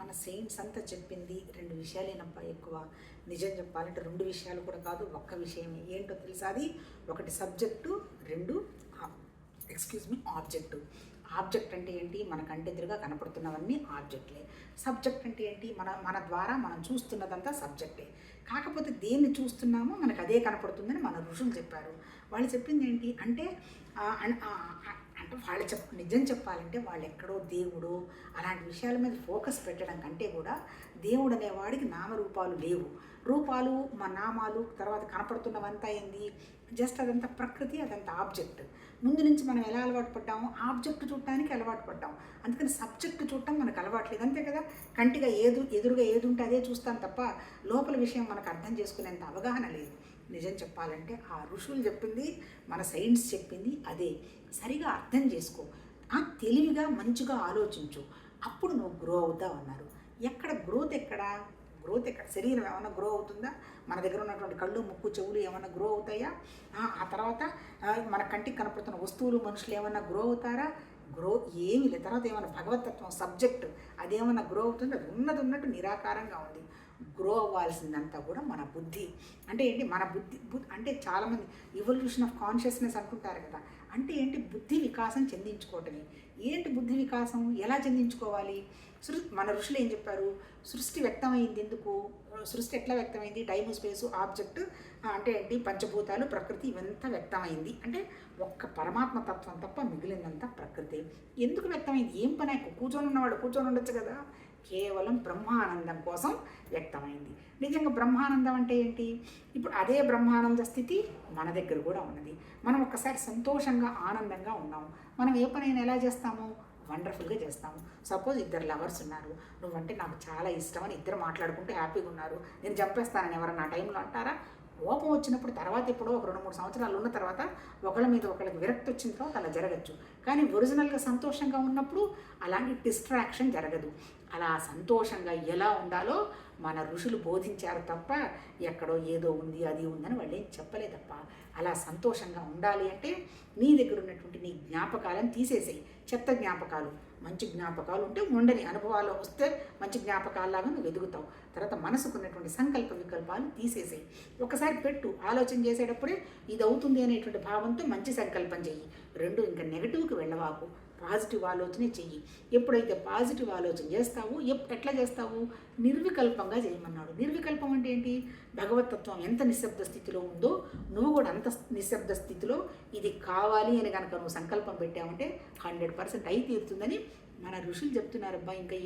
మన సెయింట్స్ అంతా చెప్పింది రెండు విషయాలేనప్పా ఎక్కువ. నిజం చెప్పాలంటే రెండు విషయాలు కూడా కాదు ఒక్క విషయమే. ఏంటో తెలుసా అది? ఒకటి సబ్జెక్టు రెండు ఎక్స్క్యూజ్ మీ ఆబ్జెక్టు ఆబ్జెక్ట్ అంటే ఏంటి? మన కంటెదురుగా కనపడుతున్నవన్నీ ఆబ్జెక్ట్లే సబ్జెక్ట్ అంటే ఏంటి? మన మన ద్వారా మనం చూస్తున్నదంతా సబ్జెక్టే కాకపోతే దేన్ని చూస్తున్నామో మనకు అదే కనపడుతుందని మన ఋషులు చెప్పారు. వాళ్ళు చెప్పింది ఏంటి? అంటే అంటే వాళ్ళు చెప్ నిజం చెప్పాలంటే వాళ్ళు ఎక్కడో దేవుడు అలాంటి విషయాల మీద ఫోకస్ పెట్టడం కంటే కూడా దేవుడు అనేవాడికి నామరూపాలు లేవు. రూపాలు మా నామాలు తర్వాత కనపడుతున్నవంతా ఏంది? జస్ట్ అదంతా ప్రకృతి అదంతా ఆబ్జెక్ట్. ముందు నుంచి మనం ఎలా అలవాటు పడ్డాము ఆబ్జెక్ట్ చూడటానికి అలవాటు పడ్డాం. అందుకని సబ్జెక్ట్ చూడటం మనకు అలవాట్లేదు అంతే కదా? కంటిగా ఏదు ఎదురుగా ఏది ఉంటే అదే చూస్తాం తప్ప లోపల విషయం మనకు అర్థం చేసుకునేంత అవగాహన లేదు. నిజం చెప్పాలంటే ఆ ఋషులు చెప్పింది మన సైన్స్ చెప్పింది అదే. సరిగా అర్థం చేసుకో. ఆ తెలివిగా మంచిగా ఆలోచించు. అప్పుడు నువ్వు గ్రో అవుతావు అన్నారు. ఎక్కడ గ్రోత్ ఎక్కడ? గ్రోత్ ఎక్కడ? శరీరం ఏమైనా గ్రో అవుతుందా? మన దగ్గర ఉన్నటువంటి కళ్ళు ముక్కు చెవులు ఏమైనా గ్రో అవుతాయా? ఆ, తర్వాత మన కంటికి కనపడుతున్న వస్తువులు మనుషులు ఏమైనా గ్రో అవుతారా? గ్రో ఏమి లేదు. తర్వాత ఏమైనా భగవతత్వం సబ్జెక్ట్ అదేమన్నా గ్రో అవుతుంది? అది ఉన్నది ఉన్నట్టు నిరాకారంగా ఉంది. గ్రో అవ్వాల్సిందంతా కూడా మన బుద్ధి. అంటే ఏంటి? మన బుద్ధి బుద్ధి అంటే చాలామంది ఇవల్యూషన్ ఆఫ్ కాన్షియస్నెస్ అనుకుంటారు కదా. అంటే ఏంటి? బుద్ధి వికాసం చెందించుకోవటమే. ఏంటి బుద్ధి వికాసం? ఎలా చెందించుకోవాలి? సృ మన ఋషులు ఏం చెప్పారు? సృష్టి వ్యక్తమైంది ఎందుకు? సృష్టి ఎట్లా వ్యక్తమైంది? టైము స్పేసు ఆబ్జెక్ట్ అంటే ఏంటి? పంచభూతాలు ప్రకృతి ఇవంతా వ్యక్తమైంది. అంటే ఒక్క పరమాత్మ తత్వం తప్ప మిగిలిందంతా ప్రకృతి. ఎందుకు వ్యక్తమైంది? ఏం పని? కూర్చొని ఉన్నవాడు కూర్చొని ఉండొచ్చు కదా. కేవలం బ్రహ్మానందం కోసం వ్యక్తమైంది. నిజంగా బ్రహ్మానందం అంటే ఏంటి? ఇప్పుడు అదే బ్రహ్మానంద స్థితి మన దగ్గర కూడా ఉన్నది. మనం ఒక్కసారి సంతోషంగా ఆనందంగా ఉన్నాము మనం ఏ పనైనా ఎలా చేస్తాము? వండర్ఫుల్గా చేస్తాము. సపోజ్ ఇద్దరు లవర్స్ ఉన్నారు. నువ్వంటే నాకు చాలా ఇష్టం అని ఇద్దరు మాట్లాడుకుంటూ హ్యాపీగా ఉన్నారు. నేను చంపేస్తానని ఎవరన్నా టైంలో అంటారా? కోపం వచ్చినప్పుడు తర్వాత ఎప్పుడో ఒక రెండు మూడు సంవత్సరాలు ఉన్న తర్వాత ఒకళ్ళ మీద ఒకళ్ళకి విరక్తి వచ్చిన తర్వాత అలా జరగచ్చు. కానీ ఒరిజినల్గా సంతోషంగా ఉన్నప్పుడు అలాంటి డిస్ట్రాక్షన్ జరగదు. అలా సంతోషంగా ఎలా ఉండాలో మన ఋషులు బోధించారు తప్ప ఎక్కడో ఏదో ఉంది అది ఉందని వాళ్ళు ఏం చెప్పలేదప్ప. అలా సంతోషంగా ఉండాలి అంటే నీ దగ్గర ఉన్నటువంటి నీ జ్ఞాపకాలను తీసేసేయి. చెత్త జ్ఞాపకాలు మంచి జ్ఞాపకాలు ఉంటే ఉండని అనుభవాలు వస్తే మంచి జ్ఞాపకాల్లాగా నువ్వు ఎదుగుతావు. తర్వాత మనసుకున్నటువంటి సంకల్ప వికల్పాలు తీసేసేయి. ఒకసారి పెట్టు ఆలోచన చేసేటప్పుడే ఇది అవుతుంది అనేటువంటి భావంతో మంచి సంకల్పం చెయ్యి. రెండు ఇంకా నెగటివ్కి వెళ్ళవాకు. పాజిటివ్ ఆలోచనే చెయ్యి. ఎప్పుడైతే పాజిటివ్ ఆలోచన చేస్తావో ఎప్ ఎట్లా చేస్తావు? నిర్వికల్పంగా చేయమన్నాడు. నిర్వికల్పం అంటే ఏంటి? భగవతత్వం ఎంత నిశ్శబ్ద స్థితిలో ఉందో నువ్వు కూడా అంత నిశ్శబ్ద స్థితిలో ఇది కావాలి అని కనుక నువ్వు సంకల్పం పెట్టావంటే హండ్రెడ్ పర్సెంట్ అయి తీరుతుందని మన ఋషులు చెప్తున్నారు. అబ్బా ఇంకా